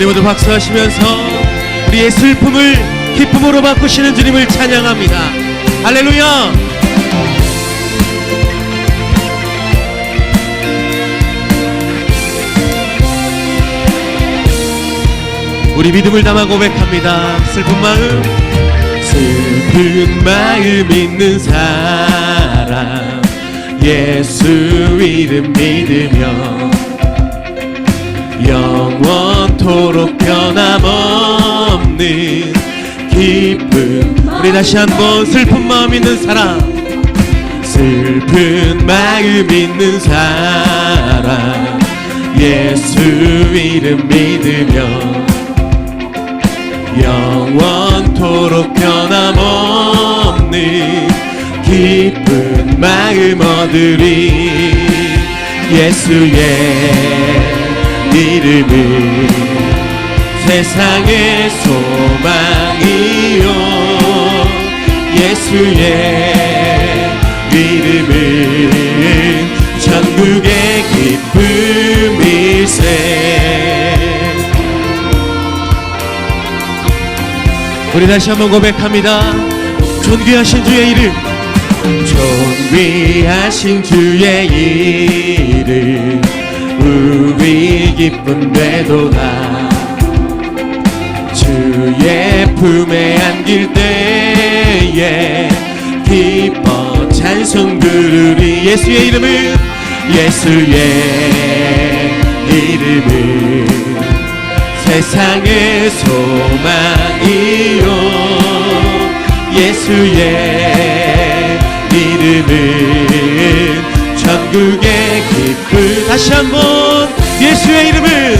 우리 모두 박수하시면서 우리의 슬픔을 기쁨으로 바꾸시는 주님을 찬양합니다. 할렐루야! 우리 믿음을 담아 고백합니다. 슬픈 마음, 슬픈 마음 있는 사람, 예수 이름 믿으며 영원 토록 변함없는 기쁨. 우리 다시 한번 슬픈 마음 있는 사람, 슬픈 마음 있는 사람, 예수 이름 믿으며 영원토록 변함없는 기쁜 마음 얻으리 예수의 이름은 세상의 소망이요 예수의 이름은 전국의 기쁨일세 우리 다시 한번 고백합니다. 존귀하신 주의 이름, 존귀하신 주의 이름, 우리 기쁜 되도다. 주의 품에 안길 때에 기뻐 찬송 부르리 예수의 이름은 예수의 이름은 세상의 소망이요 예수의 이름은 전국의 기쁨 다시 한번 예수의 이름은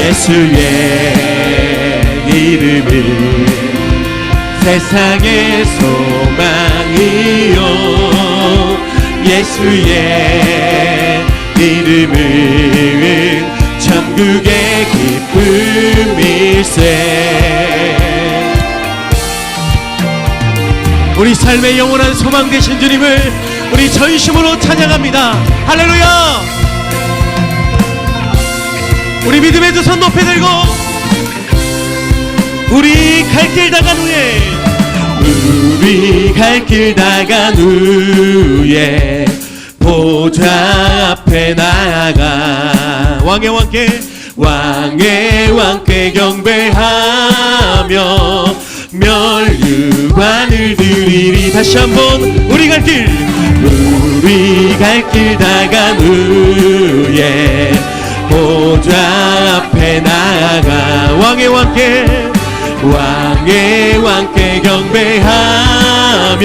예수의 이름은 세상의 소망이요. 예수의 이름은 천국의 기쁨일세. 우리 삶의 영원한 소망 되신 주님을 우리 전심으로 찬양합니다. 할렐루야! 우리 믿음의 두 손 높이 들고 우리 갈 길 나간 후에. 우리 갈 길 나간 후에 보좌 앞에 나아가. 왕의 왕께 왕의 왕께 경배하며 멸류관을 드리리. 다시 한번 우리 갈 길 우리 갈 길 나간 후에 보좌 앞에 나아가. 왕의 왕께 왕의 왕께 경배하며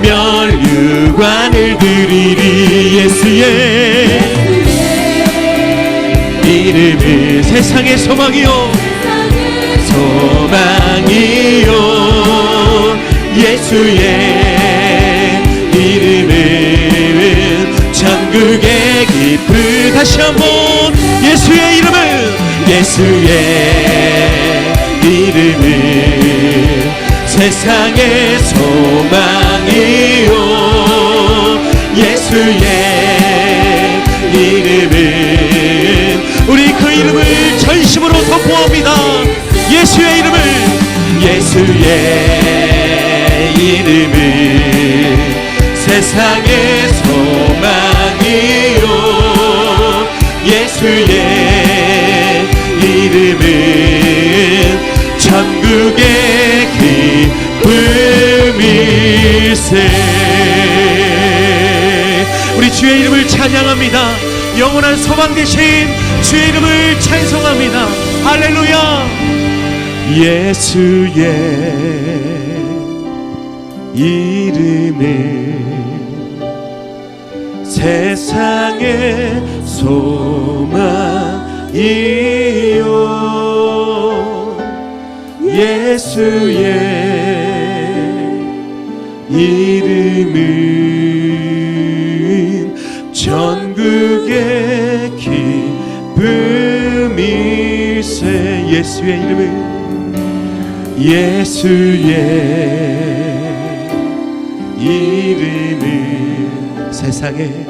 멸류관을 드리리 예수의 이름은 세상의 소망이요. 소망이요. 예수의 이름은 천국의 기쁨 다시 한번 예수의 이름은 예수의 이름은 세상의 소망이요. 예수의 이름은 우리 그 이름을 전심으로 선포합니다. 예수의 이름을 예수의 이름은 세상의 소망 찬양합니다. 영원한 소망 되신 주의 이름을 찬송합니다. 할렐루야. 예수의 이름은 세상의 소망이요. 예수의 이름은 전국의 기쁨일세 예수의 이름은 예수의 이름은 세상에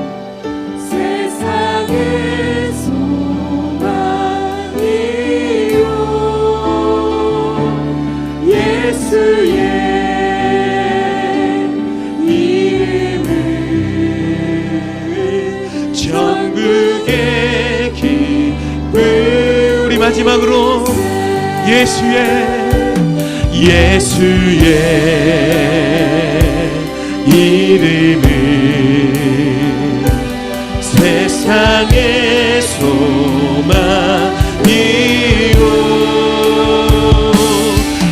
예수의 예수의 이름을 세상의 소망이요.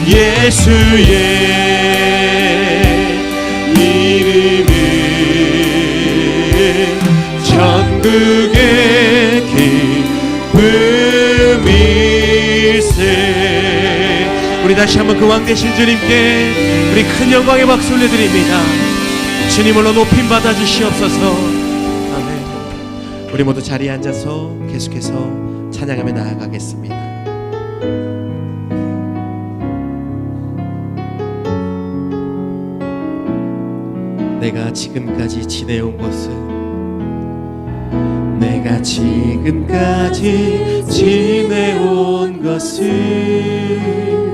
예수의 이름은 전국의 기쁨 다시 한번 그 왕 되신 주님께 우리 큰 영광의 박수 올려드립니다. 주님으로 높임 받아 주시옵소서. 아멘. 우리 모두 자리에 앉아서 계속해서 찬양하며 나아가겠습니다. 내가 지금까지 지내온 것은 내가 지금까지 지내온 것은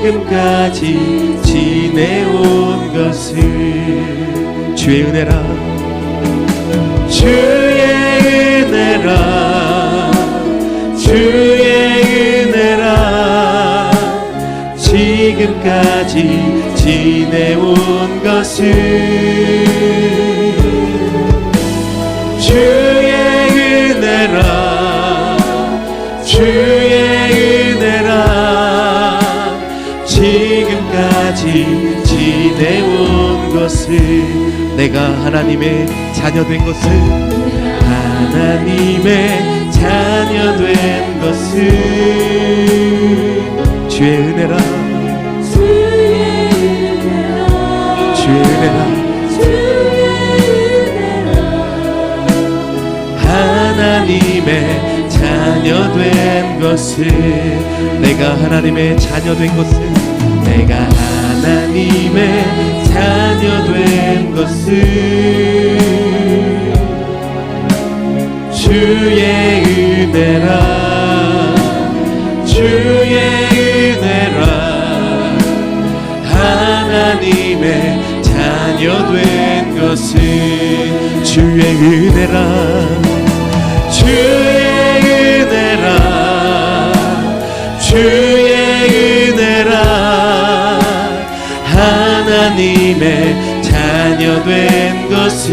지금까지 지내온 것은 주의 은혜라. 주의 은혜라. 주의 은혜라. 지금까지 지내온 것은 주의 은혜라. 주의 지금까지 지내온 것은 내가 하나님의 자녀 된 것은 하나님의 자녀 된 것은 주의 은혜라. 주의 은혜라. 하나님의 자녀 된 것은 내가 하나님의 자녀 된 것은 내가 하나님의 자녀 된 것은 주의 은혜라 주의 은혜라. 하나님의 자녀 된 것은 주의 은혜라 자녀 된 것은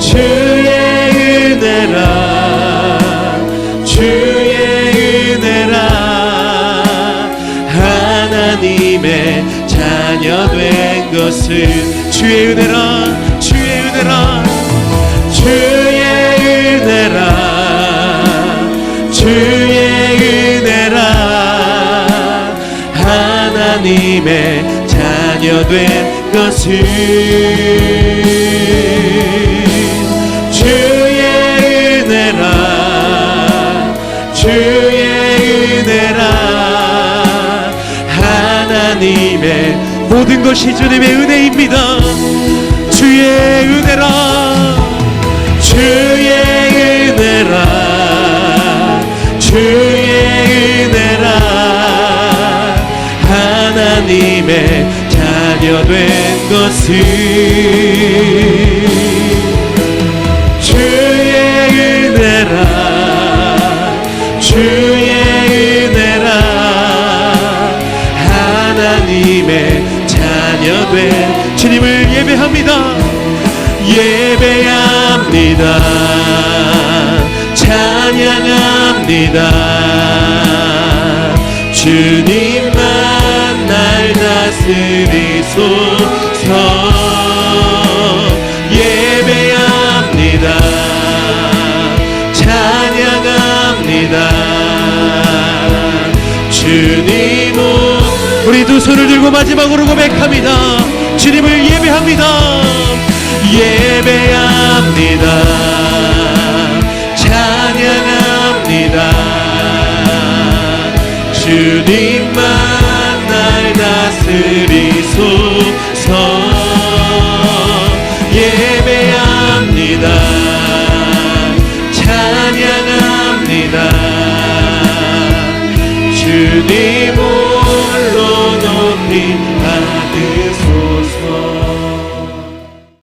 주의 은혜라 주의 은혜라. 하나님의 자녀 된 것은 주의 은혜라 주의 은혜라 주의 은혜라 주의 은혜라. 하나님의 자녀 된 것은 주의 은혜라 주의 은혜라. 하나님의 모든 것이 주님의 은혜입니다. 주의 은혜라 주의 은혜라 주의 은혜라. 하나님의 자녀 된 것은 주의 은혜라 주의 은혜라. 하나님의 자녀 된 주님을 예배합니다. 예배합니다. 찬양합니다. 주님만 날 다스리소서. 예배합니다. 찬양합니다. 주님은 우리 두 손을 들고 마지막으로 고백합니다. 주님을 예배합니다. 예배합니다. 찬양합니다. 주님만 날 다스리소